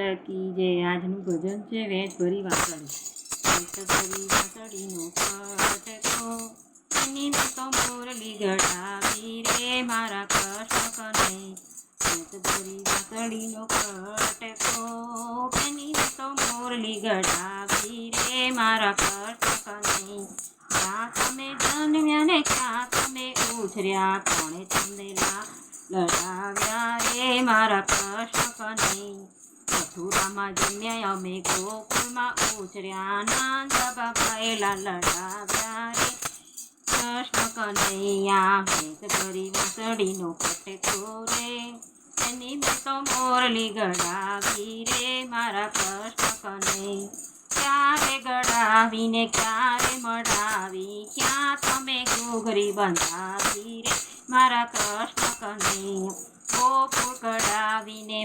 એટલે કી જે આજનું ભજન છે વેચ ભરી વાસળી વાસળીનો કટકો એની તો મોરલી ગઢાવી રે મારા કૃષ્ણ કનૈ વેચ ભરી વાસળીનો કટકો એની તો મોરલી ગઢાવી રે મારા કૃષ્ણ કનૈ ક્યાં તમે જન્મ્યા ને ક્યાં તમે ઉછર્યા? કોણે તમને લડાવ્યા રે મારા કૃષ્ણ કનૈ મથુરામાં જન્યા અમે ગોકુળમાં ઉછર્યા નાંદ બાબાએ લડાવ્યા રે કૃષ્ણ કનૈયા ભેદ કરી વાસળીનો કટકો રે એની તો મોરલી ગળાવી રે. મારા કૃષ્ણ કનૈયા ક્યારે ગળાવીને ક્યારે મડાવી? ક્યાં તમે ઘોઘરી બંધાવી રે? મારા કૃષ્ણ કનૈયા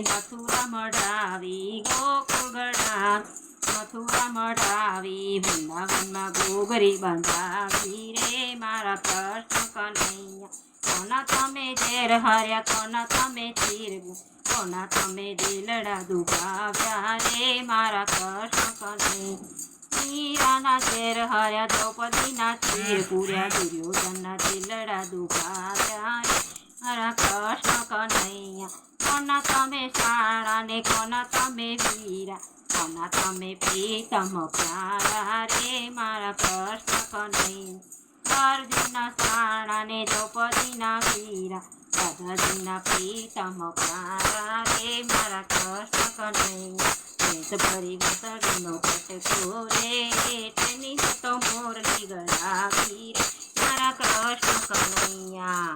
મથુરા મડાવી ગોકુગડા મથુરા મડાવી વૃંદાવનમાં ગોગરી બંધાવી રે મારા કૃષ્ણ કનૈયા. કોના તમે ઝેર હર્યા, કોના તમે ચીર કોના તમે દિલડા દુભાવ્યા રે મારા કૃષ્ણ કનૈયા. મીરાના શેર હર્યા, દ્રૌપદીના ચીર પૂર્યા દુર્યોધનના દિલડા દુભાવ્યા મારા કૃષ્ણ કનૈયા. કોના તમે સાળા ને કોના તમે વીરા? કોના તમે પ્રીતમ પ્યારા રે મારા કૃષ્ણ કનૈયા અર્જુનના સાળા ને દ્રૌપદીના વીરા. દાદાજીના પ્રીતમ પ્યારા રે મારા કૃષ્ણ કનૈયા વેદ ભરી વસડીનો કટકો રે, તેની તો મોરલી ગળાવી મારા કૃષ્ણ કનૈયા